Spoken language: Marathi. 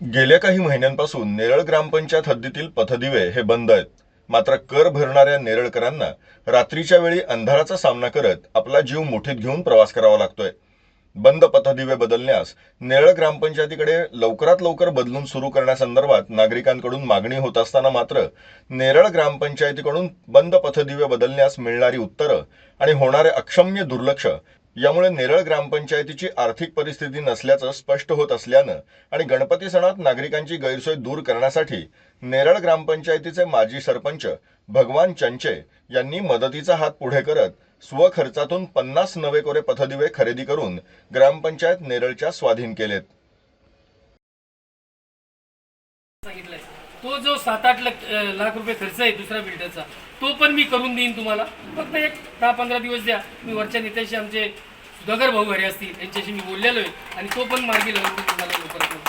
गेल्या काही महिन्यांपासून नेरळ ग्रामपंचायत हद्दीतील पथदिवे हे बंद आहेत. मात्र कर भरणाऱ्या नेरळकरांना रात्रीच्या वेळी अंधाराचा सामना करत आपला जीव मुठीत घेऊन प्रवास करावा लागतोय. बंद पथदिवे बदलण्यास नेरळ ग्रामपंचायतीकडे लवकरात लवकर बदलून सुरू करण्यासंदर्भात नागरिकांकडून मागणी होत असताना मात्र नेरळ ग्रामपंचायतीकडून बंद पथदिवे बदलण्यास मिळणारी उत्तरं आणि होणारे अक्षम्य दुर्लक्ष यामुळे नेरळ ग्रामपंचायतीची आर्थिक परिस्थिती नसल्याचं स्पष्ट होत असल्यानं आणि गणपती सणात नागरिकांची गैरसोय दूर करण्यासाठी नेरळ ग्रामपंचायतीचे माजी सरपंच भगवान चंचे यांनी मदतीचा हात पुढे करत स्वखर्चातून पन्नास नवे कोरे पथदिवे खरेदी करून ग्रामपंचायत नेरळच्या स्वाधीन केलेत. तो जो सात आठ लाख लाख रुपये खर्च आहे दुसऱ्या बिल्डरचा तो पण मी करून देईन तुम्हाला. फक्त एक दहा पंधरा दिवस द्या. मी वरच्या नेत्याशी आमचे सुधाकर भाऊ घरे असतील यांच्याशी मी बोललेलो आहे. आणि तो पण मार्गी लावून तुम्हाला लवकरात